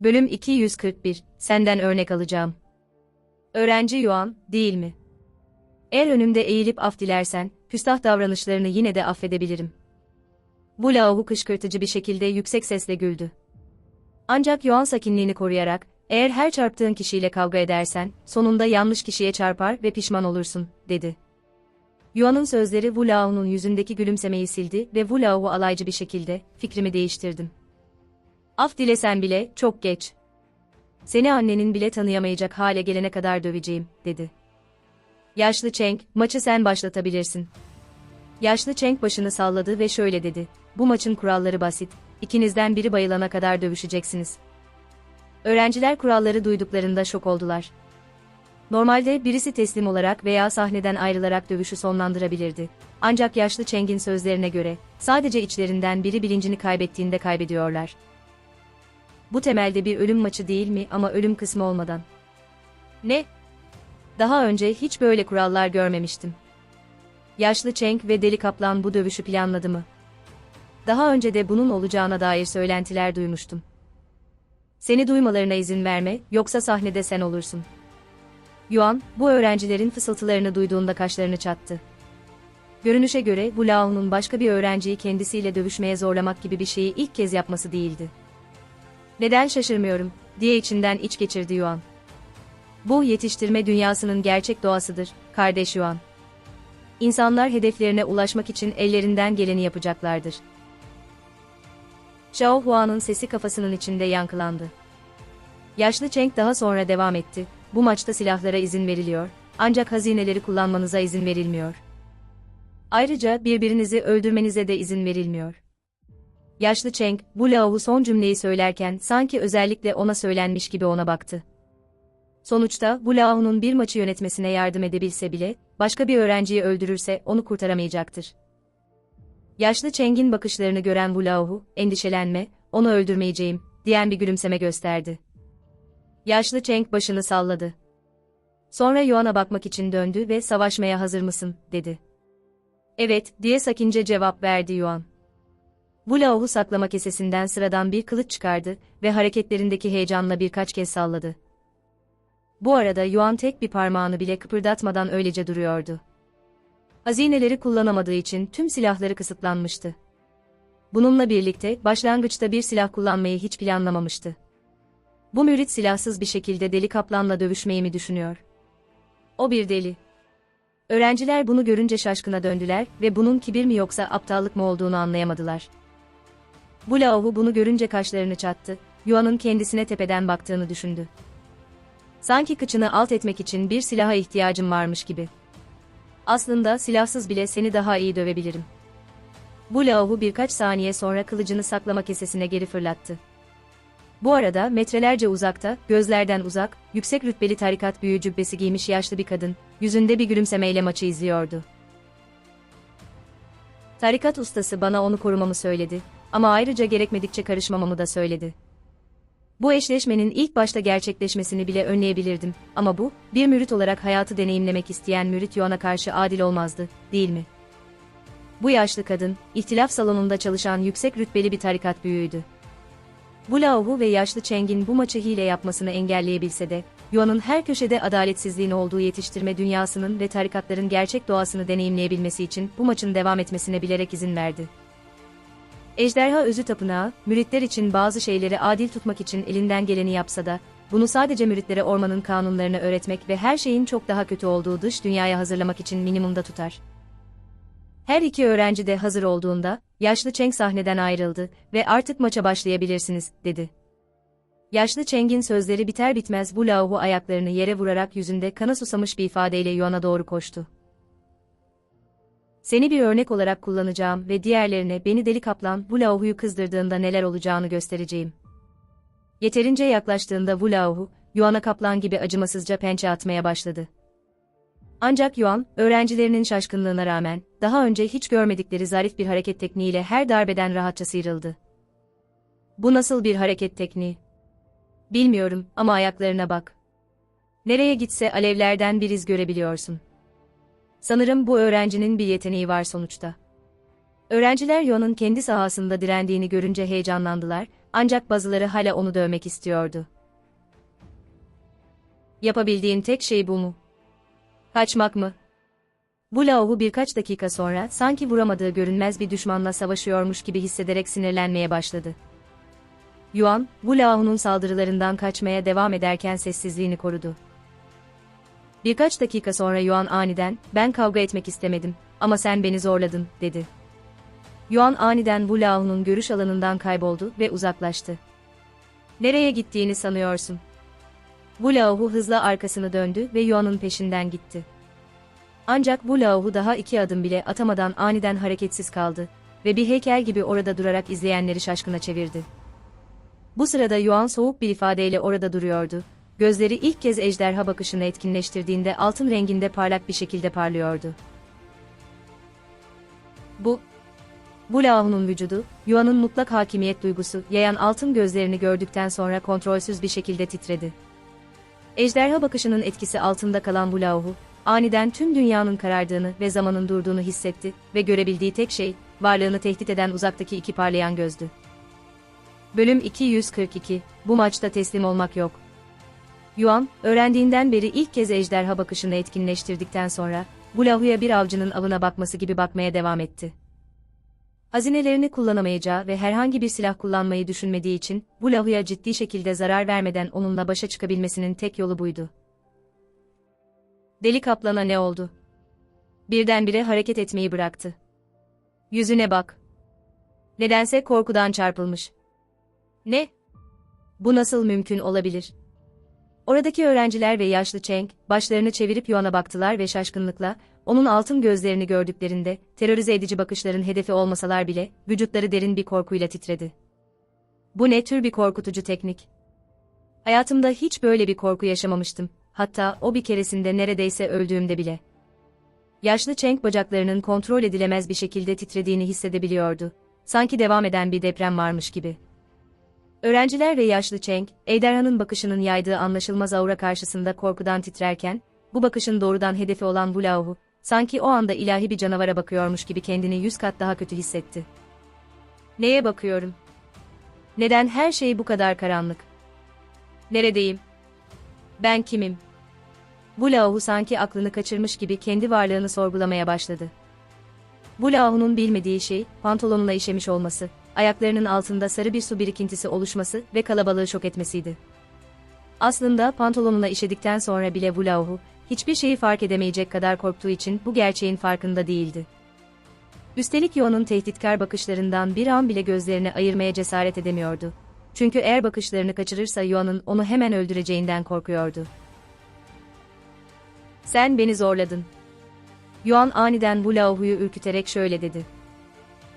Bölüm 241, senden örnek alacağım. Öğrenci Yuan, değil mi? Eğer önümde eğilip af dilersen, küstah davranışlarını yine de affedebilirim. Bu Lao kışkırtıcı bir şekilde yüksek sesle güldü. Ancak Yuan sakinliğini koruyarak, eğer her çarptığın kişiyle kavga edersen, sonunda yanlış kişiye çarpar ve pişman olursun, dedi. Yuan'ın sözleri Wu Lao'nun yüzündeki gülümsemeyi sildi ve Wu Lao'u alaycı bir şekilde, fikrimi değiştirdim. Af dilesen bile, çok geç. Seni annenin bile tanıyamayacak hale gelene kadar döveceğim, dedi. Yaşlı Cheng, maçı sen başlatabilirsin. Yaşlı Cheng başını salladı ve şöyle dedi. Bu maçın kuralları basit. İkinizden biri bayılana kadar dövüşeceksiniz. Öğrenciler kuralları duyduklarında şok oldular. Normalde birisi teslim olarak veya sahneden ayrılarak dövüşü sonlandırabilirdi. Ancak yaşlı Cheng'in sözlerine göre, sadece içlerinden biri bilincini kaybettiğinde kaybediyorlar. Bu temelde bir ölüm maçı değil mi ama ölüm kısmı olmadan. Ne? Daha önce hiç böyle kurallar görmemiştim. Yaşlı Cheng ve Deli Kaplan bu dövüşü planladı mı? Daha önce de bunun olacağına dair söylentiler duymuştum. Seni duymalarına izin verme, yoksa sahnede sen olursun. Yuan, bu öğrencilerin fısıltılarını duyduğunda kaşlarını çattı. Görünüşe göre bu Lao'nun başka bir öğrenciyi kendisiyle dövüşmeye zorlamak gibi bir şeyi ilk kez yapması değildi. Neden şaşırmıyorum, diye içinden iç geçirdi Yuan. Bu yetiştirme dünyasının gerçek doğasıdır, kardeş Yuan. İnsanlar hedeflerine ulaşmak için ellerinden geleni yapacaklardır. Zhao Hua'nın sesi kafasının içinde yankılandı. Yaşlı Cheng daha sonra devam etti. Bu maçta silahlara izin veriliyor, ancak hazineleri kullanmanıza izin verilmiyor. Ayrıca birbirinizi öldürmenize de izin verilmiyor. Yaşlı Cheng, bu Lao'hu son cümleyi söylerken sanki özellikle ona söylenmiş gibi ona baktı. Sonuçta bu Lao'nun bir maçı yönetmesine yardım edebilse bile, başka bir öğrenciyi öldürürse onu kurtaramayacaktır. Yaşlı Cheng'in bakışlarını gören bu Lao'hu, endişelenme, onu öldürmeyeceğim, diyen bir gülümseme gösterdi. Yaşlı Cheng başını salladı. Sonra Yuan'a bakmak için döndü ve savaşmaya hazır mısın, dedi. Evet, diye sakince cevap verdi Yuan. Bu Lao'hu saklama kesesinden sıradan bir kılıç çıkardı ve hareketlerindeki heyecanla birkaç kez salladı. Bu arada Yuan tek bir parmağını bile kıpırdatmadan öylece duruyordu. Hazineleri kullanamadığı için tüm silahları kısıtlanmıştı. Bununla birlikte başlangıçta bir silah kullanmayı hiç planlamamıştı. Bu mürit silahsız bir şekilde deli kaplanla dövüşmeyi mi düşünüyor? O bir deli. Öğrenciler bunu görünce şaşkına döndüler ve bunun kibir mi yoksa aptallık mı olduğunu anlayamadılar. Bu Laohu bunu görünce kaşlarını çattı, Yuan'ın kendisine tepeden baktığını düşündü. Sanki kıçını alt etmek için bir silaha ihtiyacım varmış gibi. Aslında silahsız bile seni daha iyi dövebilirim. Bu Laohu birkaç saniye sonra kılıcını saklama kesesine geri fırlattı. Bu arada metrelerce uzakta, gözlerden uzak, yüksek rütbeli tarikat büyüğü cübbesi giymiş yaşlı bir kadın, yüzünde bir gülümsemeyle maçı izliyordu. Tarikat ustası bana onu korumamı söyledi ama ayrıca gerekmedikçe karışmamamı da söyledi. Bu eşleşmenin ilk başta gerçekleşmesini bile önleyebilirdim ama bu, bir mürit olarak hayatı deneyimlemek isteyen mürit Yuan'a karşı adil olmazdı, değil mi? Bu yaşlı kadın, ihtilaf salonunda çalışan yüksek rütbeli bir tarikat büyüğüydü. Bu Laohu ve yaşlı Cheng'in bu maçı hile yapmasını engelleyebilse de, Yuan'ın her köşede adaletsizliğin olduğu yetiştirme dünyasının ve tarikatların gerçek doğasını deneyimleyebilmesi için bu maçın devam etmesine bilerek izin verdi. Ejderha Özü Tapınağı, müritler için bazı şeyleri adil tutmak için elinden geleni yapsa da, bunu sadece müritlere ormanın kanunlarını öğretmek ve her şeyin çok daha kötü olduğu dış dünyaya hazırlamak için minimumda tutar. Her iki öğrenci de hazır olduğunda, yaşlı Cheng sahneden ayrıldı ve artık maça başlayabilirsiniz, dedi. Yaşlı Cheng'in sözleri biter bitmez bu Laohu ayaklarını yere vurarak yüzünde kana susamış bir ifadeyle Yuan'a doğru koştu. Seni bir örnek olarak kullanacağım ve diğerlerine beni deli kaplan bu Laohu'yu kızdırdığında neler olacağını göstereceğim. Yeterince yaklaştığında bu Laohu, Yuan'a kaplan gibi acımasızca pençe atmaya başladı. Ancak Yuan, öğrencilerinin şaşkınlığına rağmen, daha önce hiç görmedikleri zarif bir hareket tekniğiyle her darbeden rahatça sıyrıldı. Bu nasıl bir hareket tekniği? Bilmiyorum ama ayaklarına bak. Nereye gitse alevlerden bir iz görebiliyorsun. Sanırım bu öğrencinin bir yeteneği var sonuçta. Öğrenciler Yuan'ın kendi sahasında direndiğini görünce heyecanlandılar, Ancak bazıları hala onu dövmek istiyordu. Yapabildiğin tek şey bu mu? Kaçmak mı? Bu Laohu birkaç dakika sonra sanki vuramadığı görünmez bir düşmanla savaşıyormuş gibi hissederek sinirlenmeye başladı. Yuan, bu Laohu'nun saldırılarından kaçmaya devam ederken sessizliğini korudu. Birkaç dakika sonra Yuan aniden, ben kavga etmek istemedim ama sen beni zorladın, dedi. Yuan aniden bu Laohu'nun görüş alanından kayboldu ve uzaklaştı. Nereye gittiğini sanıyorsun? Bu Laohu hızla arkasını döndü ve Yuan'ın peşinden gitti. Ancak bu Laohu daha iki adım bile atamadan aniden hareketsiz kaldı ve bir heykel gibi orada durarak izleyenleri şaşkına çevirdi. Bu sırada Yuan soğuk bir ifadeyle orada duruyordu. Gözleri ilk kez ejderha bakışını etkinleştirdiğinde altın renginde parlak bir şekilde parlıyordu. Bu, bu Laohu'nun vücudu, Yuan'ın mutlak hakimiyet duygusu yayan altın gözlerini gördükten sonra kontrolsüz bir şekilde titredi. Ejderha bakışının etkisi altında kalan bu Laohu, aniden tüm dünyanın karardığını ve zamanın durduğunu hissetti ve görebildiği tek şey, varlığını tehdit eden uzaktaki iki parlayan gözdü. Bölüm 242, bu maçta teslim olmak yok. Yuan, öğrendiğinden beri ilk kez ejderha bakışını etkinleştirdikten sonra, bu Laohu'ya bir avcının avına bakması gibi bakmaya devam etti. Hazinelerini kullanamayacağı ve herhangi bir silah kullanmayı düşünmediği için, bu Laohu'ya ciddi şekilde zarar vermeden onunla başa çıkabilmesinin tek yolu buydu. Deli kaplana ne oldu? Birdenbire hareket etmeyi bıraktı. Yüzüne bak. Nedense korkudan çarpılmış. Ne? Bu nasıl mümkün olabilir? Oradaki öğrenciler ve yaşlı Cheng, başlarını çevirip Yuan'a baktılar ve şaşkınlıkla, onun altın gözlerini gördüklerinde, terörize edici bakışların hedefi olmasalar bile, vücutları derin bir korkuyla titredi. Bu ne tür bir korkutucu teknik? Hayatımda hiç böyle bir korku yaşamamıştım, hatta o bir keresinde neredeyse öldüğümde bile. Yaşlı Cheng bacaklarının kontrol edilemez bir şekilde titrediğini hissedebiliyordu. Sanki devam eden bir deprem varmış gibi. Öğrenciler ve yaşlı Cheng, Ejderhanın bakışının yaydığı anlaşılmaz aura karşısında korkudan titrerken, bu bakışın doğrudan hedefi olan bu Lauhu, sanki o anda ilahi bir canavara bakıyormuş gibi kendini yüz kat daha kötü hissetti. Neye bakıyorum? Neden her şey bu kadar karanlık? Neredeyim? Ben kimim? Bu Lauhu sanki aklını kaçırmış gibi kendi varlığını sorgulamaya başladı. Bu Lauhu'nun bilmediği şey, pantolonuna işemiş olması, ayaklarının altında sarı bir su birikintisi oluşması ve kalabalığı şok etmesiydi. Aslında pantolonuna işedikten sonra bile bu Lauhu, hiçbir şeyi fark edemeyecek kadar korktuğu için bu gerçeğin farkında değildi. Üstelik Yo'nun tehditkar bakışlarından bir an bile gözlerini ayırmaya cesaret edemiyordu. Çünkü eğer bakışlarını kaçırırsa Yo'nun onu hemen öldüreceğinden korkuyordu. Sen beni zorladın. Yuan aniden bu Laohu'yu ürküterek şöyle dedi.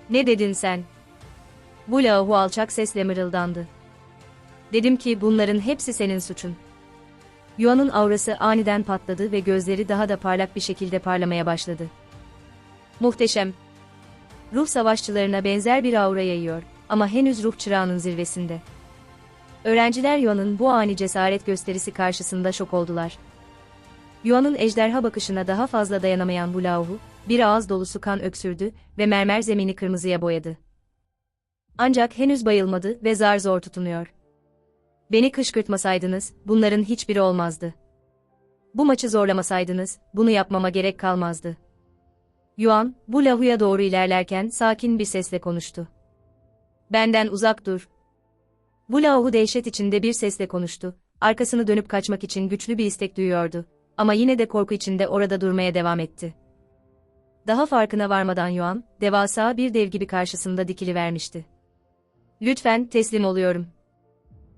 Ne dedin sen? Bu Laohu alçak sesle mırıldandı. Dedim ki bunların hepsi senin suçun. Yuan'ın aurası aniden patladı ve gözleri daha da parlak bir şekilde parlamaya başladı. Muhteşem. Ruh savaşçılarına benzer bir aura yayıyor ama henüz ruh çırağının zirvesinde. Öğrenciler Yuan'ın bu ani cesaret gösterisi karşısında şok oldular. Yuan'ın ejderha bakışına daha fazla dayanamayan bu Lauhu, bir ağız dolusu kan öksürdü ve mermer zemini kırmızıya boyadı. Ancak henüz bayılmadı ve zar zor tutunuyor. Beni kışkırtmasaydınız, bunların hiçbiri olmazdı. Bu maçı zorlamasaydınız, bunu yapmama gerek kalmazdı. Yuan, bu Lahu'ya doğru ilerlerken sakin bir sesle konuştu. Benden uzak dur. Bu Lahu dehşet içinde bir sesle konuştu. Arkasını dönüp kaçmak için güçlü bir istek duyuyordu. Ama yine de korku içinde orada durmaya devam etti. Daha farkına varmadan Yuan, devasa bir dev gibi karşısında dikili vermişti. Lütfen teslim oluyorum.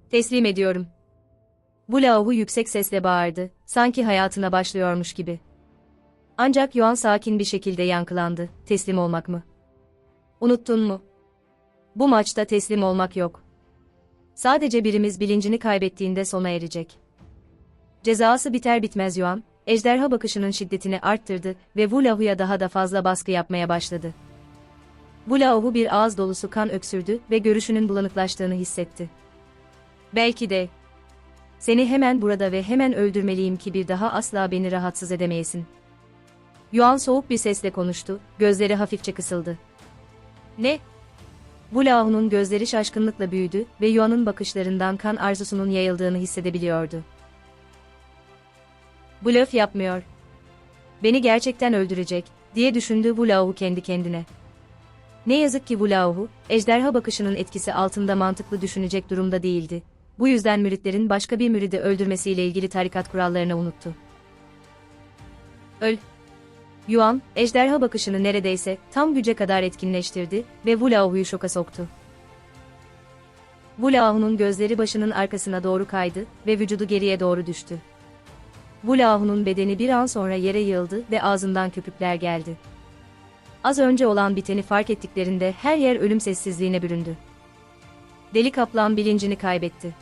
Teslim ediyorum. Bu Lahu yüksek sesle bağırdı, sanki hayatına başlıyormuş gibi. Ancak Yuan sakin bir şekilde yankılandı, teslim olmak mı? Unuttun mu? Bu maçta teslim olmak yok. Sadece birimiz bilincini kaybettiğinde sona erecek. Cezası biter bitmez Yuan, ejderha bakışının şiddetini arttırdı ve Wu Laohu'ya daha da fazla baskı yapmaya başladı. Bu bir ağız dolusu kan öksürdü ve görüşünün bulanıklaştığını hissetti. Belki de. Seni hemen burada ve hemen öldürmeliyim ki bir daha asla beni rahatsız edemeyesin. Yuan soğuk bir sesle konuştu, gözleri hafifçe kısıldı. Ne? Bu gözleri şaşkınlıkla büyüdü ve Yuan'ın bakışlarından kan arzusunun yayıldığını hissedebiliyordu. Blöf yapmıyor. Beni gerçekten öldürecek, diye düşündü bu kendi kendine. Ne yazık ki Lao, ejderha bakışının etkisi altında mantıklı düşünecek durumda değildi. Bu yüzden müritlerin başka bir müridi öldürmesiyle ilgili tarikat kurallarını unuttu. Öl. Yuan, ejderha bakışını neredeyse tam güce kadar etkinleştirdi ve Wu Laohu'yu şoka soktu. Wu Laohu'nun gözleri başının arkasına doğru kaydı ve vücudu geriye doğru düştü. Wu Laohu'nun bedeni bir an sonra yere yığıldı ve ağzından köpükler geldi. Az önce olan biteni fark ettiklerinde her yer ölüm sessizliğine büründü. Deli kaplan bilincini kaybetti.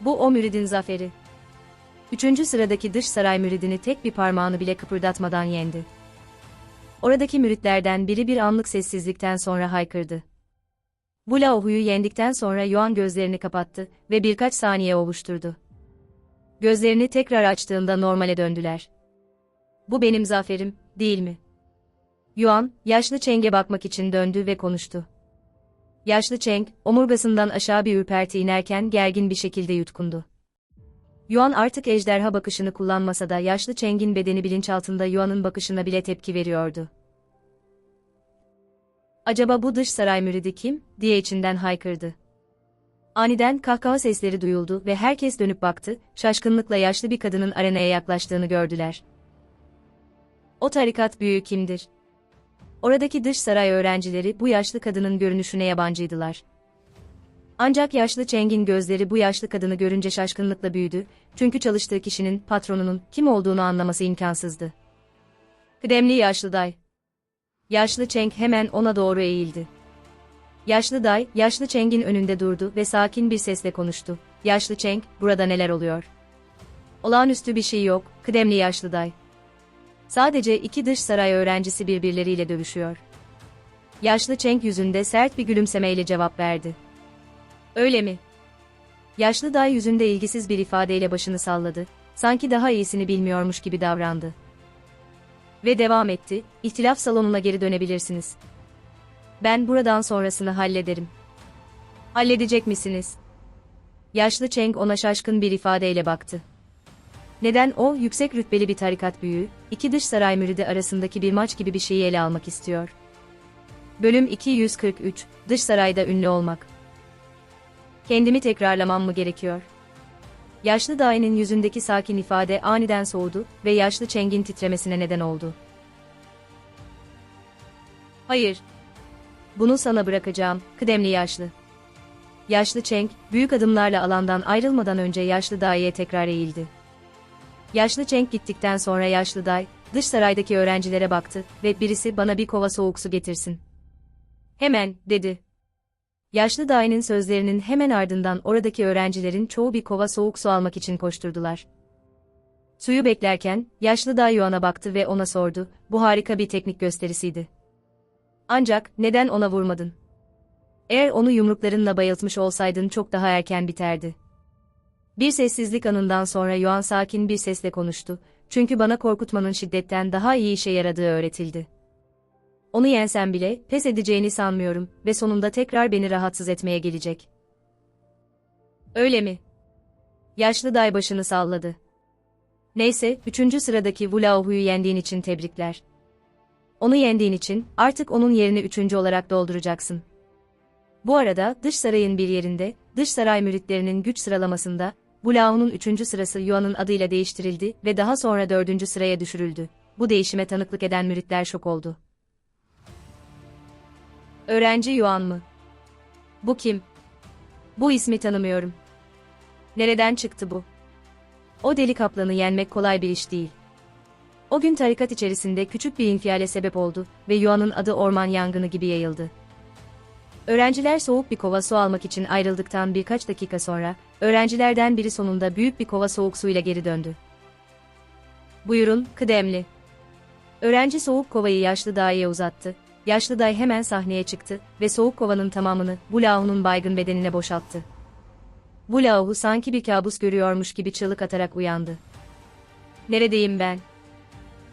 Bu o müridin zaferi. Üçüncü sıradaki dış saray müridini tek bir parmağını bile kıpırdatmadan yendi. Oradaki müritlerden biri bir anlık sessizlikten sonra haykırdı. Bu Laohu'yu yendikten sonra Yuan gözlerini kapattı ve birkaç saniye ovuşturdu. Gözlerini tekrar açtığında normale döndüler. Bu benim zaferim, değil mi? Yuan, yaşlı Cheng'e bakmak için döndü ve konuştu. Yaşlı Cheng, omurgasından aşağı bir ürperti inerken gergin bir şekilde yutkundu. Yuan artık ejderha bakışını kullanmasa da yaşlı Cheng'in bedeni bilinçaltında Yuan'ın bakışına bile tepki veriyordu. Acaba bu dış saray müridi kim, diye içinden haykırdı. Aniden kahkaha sesleri duyuldu ve herkes dönüp baktı, şaşkınlıkla yaşlı bir kadının arenaya yaklaştığını gördüler. O tarikat büyüğü kimdir? Oradaki dış saray öğrencileri bu yaşlı kadının görünüşüne yabancıydılar. Ancak yaşlı Cheng'in gözleri bu yaşlı kadını görünce şaşkınlıkla büyüdü, çünkü çalıştığı kişinin patronunun kim olduğunu anlaması imkansızdı. Kıdemli yaşlı day. Yaşlı Cheng hemen ona doğru eğildi. Yaşlı day, yaşlı Cheng'in önünde durdu ve sakin bir sesle konuştu. Yaşlı Cheng, burada neler oluyor? Olağanüstü bir şey yok, kıdemli yaşlı day. Sadece iki dış saray öğrencisi birbirleriyle dövüşüyor. Yaşlı Cheng yüzünde sert bir gülümsemeyle cevap verdi. Öyle mi? Yaşlı day yüzünde ilgisiz bir ifadeyle başını salladı, sanki daha iyisini bilmiyormuş gibi davrandı. Ve devam etti, ihtilaf salonuna geri dönebilirsiniz. Ben buradan sonrasını hallederim. Halledecek misiniz? Yaşlı Cheng ona şaşkın bir ifadeyle baktı. Neden o, yüksek rütbeli bir tarikat büyüğü, iki dış saray müridi arasındaki bir maç gibi bir şeyi ele almak istiyor? Bölüm 243, Dış Sarayda Ünlü Olmak Kendimi tekrarlamam mı gerekiyor? Yaşlı dayının yüzündeki sakin ifade aniden soğudu ve yaşlı Cheng'in titremesine neden oldu. Hayır. Bunu sana bırakacağım, kıdemli yaşlı. Yaşlı Cheng, büyük adımlarla alandan ayrılmadan önce yaşlı dayıya tekrar eğildi. Yaşlı Cheng gittikten sonra yaşlı day, dış saraydaki öğrencilere baktı ve birisi bana bir kova soğuk su getirsin. Hemen, dedi. Yaşlı dayının sözlerinin hemen ardından oradaki öğrencilerin çoğu bir kova soğuk su almak için koşturdular. Suyu beklerken, yaşlı day Yuan'a baktı ve ona sordu, bu harika bir teknik gösterisiydi. Ancak, neden ona vurmadın? Eğer onu yumruklarınla bayıltmış olsaydın çok daha erken biterdi. Bir sessizlik anından sonra Yuan sakin bir sesle konuştu, çünkü bana korkutmanın şiddetten daha iyi işe yaradığı öğretildi. Onu yensem bile, pes edeceğini sanmıyorum ve sonunda tekrar beni rahatsız etmeye gelecek. Öyle mi? Yaşlı day başını salladı. Neyse, üçüncü sıradaki Wu Laohu'yu yendiğin için tebrikler. Onu yendiğin için, artık onun yerini üçüncü olarak dolduracaksın. Bu arada, dış sarayın bir yerinde, dış saray müritlerinin güç sıralamasında, bu Lao'nun üçüncü sırası Yuan'ın adıyla değiştirildi ve daha sonra dördüncü sıraya düşürüldü. Bu değişime tanıklık eden müritler şok oldu. Öğrenci Yuan mı? Bu kim? Bu ismi tanımıyorum. Nereden çıktı bu? O deli kaplanı yenmek kolay bir iş değil. O gün tarikat içerisinde küçük bir infiale sebep oldu ve Yuan'ın adı orman yangını gibi yayıldı. Öğrenciler soğuk bir kova su almak için ayrıldıktan birkaç dakika sonra, öğrencilerden biri sonunda büyük bir kova soğuk suyla geri döndü. Buyurun, kıdemli. Öğrenci soğuk kovayı yaşlı dayıya uzattı. Yaşlı day hemen sahneye çıktı ve soğuk kovanın tamamını bu Lao'nun baygın bedenine boşalttı. Bu Lao sanki bir kabus görüyormuş gibi çığlık atarak uyandı. Neredeyim ben?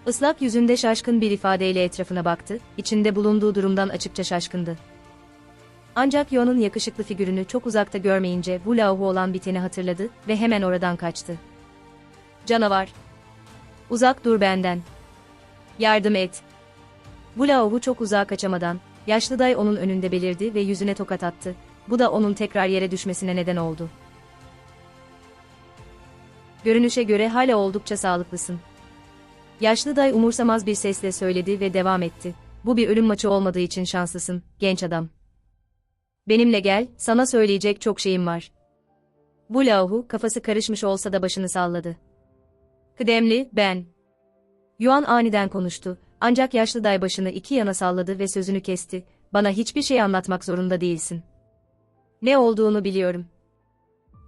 Islak yüzünde şaşkın bir ifadeyle etrafına baktı, içinde bulunduğu durumdan açıkça şaşkındı. Ancak Yuan'ın yakışıklı figürünü çok uzakta görmeyince bu Laohu olan biteni hatırladı ve hemen oradan kaçtı. Canavar! Uzak dur benden. Yardım et. Bu Laohu çok uzağa kaçamadan, yaşlı day onun önünde belirdi ve yüzüne tokat attı. Bu da onun tekrar yere düşmesine neden oldu. Görünüşe göre hala oldukça sağlıklısın. Yaşlı day umursamaz bir sesle söyledi ve devam etti. Bu bir ölüm maçı olmadığı için şanslısın, genç adam. Benimle gel, sana söyleyecek çok şeyim var. Bu Laohu kafası karışmış olsa da başını salladı. Kıdemli, ben. Yuan aniden konuştu, ancak yaşlı day başını iki yana salladı ve sözünü kesti. Bana hiçbir şey anlatmak zorunda değilsin. Ne olduğunu biliyorum.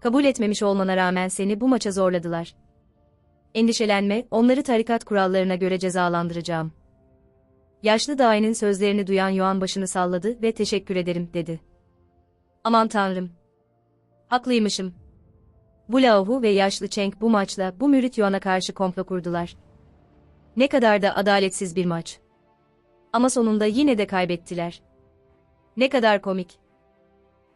Kabul etmemiş olmana rağmen seni bu maça zorladılar. Endişelenme, onları tarikat kurallarına göre cezalandıracağım. Yaşlı dayının sözlerini duyan Yuan başını salladı ve teşekkür ederim, dedi. Aman tanrım. Haklıymışım. Bu Laohu ve yaşlı Cheng bu maçla bu mürit Yuan'a karşı komplo kurdular. Ne kadar da adaletsiz bir maç. Ama sonunda yine de kaybettiler. Ne kadar komik.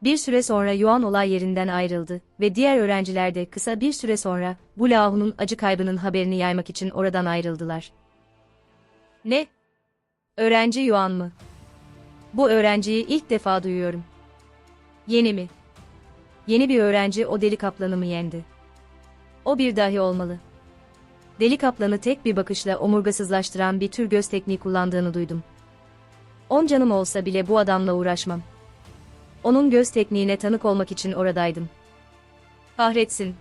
Bir süre sonra Yuan olay yerinden ayrıldı ve diğer öğrenciler de kısa bir süre sonra bu Laohu'nun acı kaybının haberini yaymak için oradan ayrıldılar. Ne? Öğrenci Yuan mı? Bu öğrenciyi ilk defa duyuyorum. Yeni mi? Yeni bir öğrenci o deli kaplanı mı yendi? O bir dahi olmalı. Deli kaplanı tek bir bakışla omurgasızlaştıran bir tür göz tekniği kullandığını duydum. On canım olsa bile bu adamla uğraşmam. Onun göz tekniğine tanık olmak için oradaydım. Kahretsin.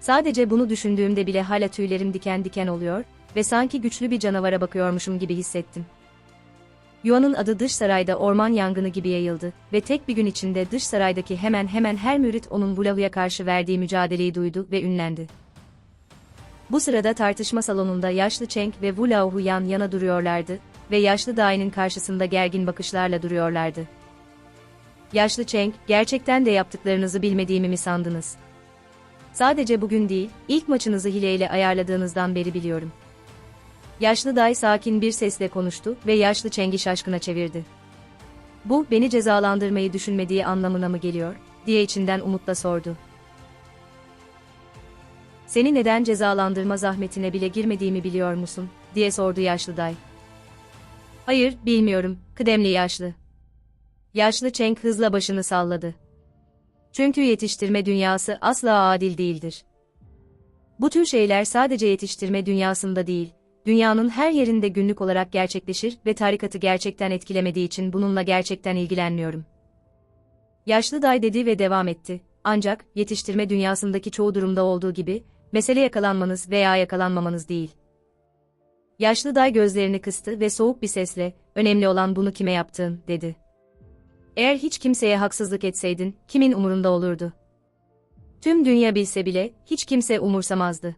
Sadece bunu düşündüğümde bile hala tüylerim diken diken oluyor ve sanki güçlü bir canavara bakıyormuşum gibi hissettim. Yuan'ın adı dış sarayda orman yangını gibi yayıldı ve tek bir gün içinde dış saraydaki hemen hemen her mürit onun Bulahu'ya karşı verdiği mücadeleyi duydu ve ünlendi. Bu sırada tartışma salonunda yaşlı Cheng ve Wu Laohu yan yana duruyorlardı ve yaşlı Dai'nin karşısında gergin bakışlarla duruyorlardı. Yaşlı Cheng, gerçekten de yaptıklarınızı bilmediğimi mi sandınız? Sadece bugün değil, ilk maçınızı hileyle ayarladığınızdan beri biliyorum. Yaşlı Dai sakin bir sesle konuştu ve yaşlı Cheng'i şaşkına çevirdi. Bu, beni cezalandırmayı düşünmediği anlamına mı geliyor, diye içinden umutla sordu. Seni neden cezalandırma zahmetine bile girmediğimi biliyor musun, diye sordu yaşlı Dai. Hayır, bilmiyorum, kıdemli yaşlı. Yaşlı Cheng hızla başını salladı. Çünkü yetiştirme dünyası asla adil değildir. Bu tür şeyler sadece yetiştirme dünyasında değil, dünyanın her yerinde günlük olarak gerçekleşir ve tarikatı gerçekten etkilemediği için bununla gerçekten ilgilenmiyorum. Yaşlı day dedi ve devam etti. Ancak, yetiştirme dünyasındaki çoğu durumda olduğu gibi, mesele yakalanmanız veya yakalanmamanız değil. Yaşlı day gözlerini kıstı ve soğuk bir sesle, önemli olan bunu kime yaptığın, dedi. Eğer hiç kimseye haksızlık etseydin, kimin umurunda olurdu? Tüm dünya bilse bile, hiç kimse umursamazdı.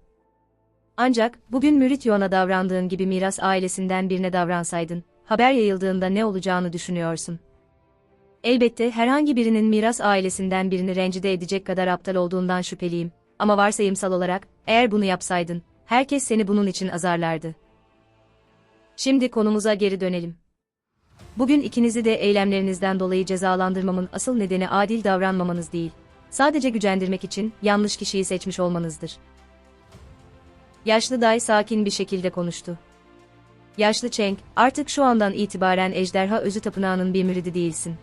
Ancak, bugün Mürit Yoğan'a davrandığın gibi miras ailesinden birine davransaydın, haber yayıldığında ne olacağını düşünüyorsun. Elbette herhangi birinin miras ailesinden birini rencide edecek kadar aptal olduğundan şüpheliyim. Ama varsayımsal olarak, eğer bunu yapsaydın, herkes seni bunun için azarlardı. Şimdi konumuza geri dönelim. Bugün ikinizi de eylemlerinizden dolayı cezalandırmamın asıl nedeni adil davranmamanız değil. Sadece gücendirmek için yanlış kişiyi seçmiş olmanızdır. Yaşlı Day sakin bir şekilde konuştu. Yaşlı Cheng, artık şu andan itibaren Ejderha Özü Tapınağı'nın bir müridi değilsin.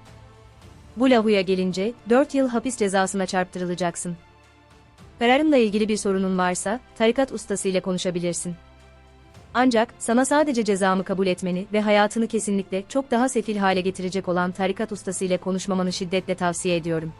Bu lahuya gelince, 4 yıl hapis cezasına çarptırılacaksın. Kararımla ilgili bir sorunun varsa, tarikat ustası ile konuşabilirsin. Ancak, sana sadece cezamı kabul etmeni ve hayatını kesinlikle çok daha sefil hale getirecek olan tarikat ustası ile konuşmamanı şiddetle tavsiye ediyorum.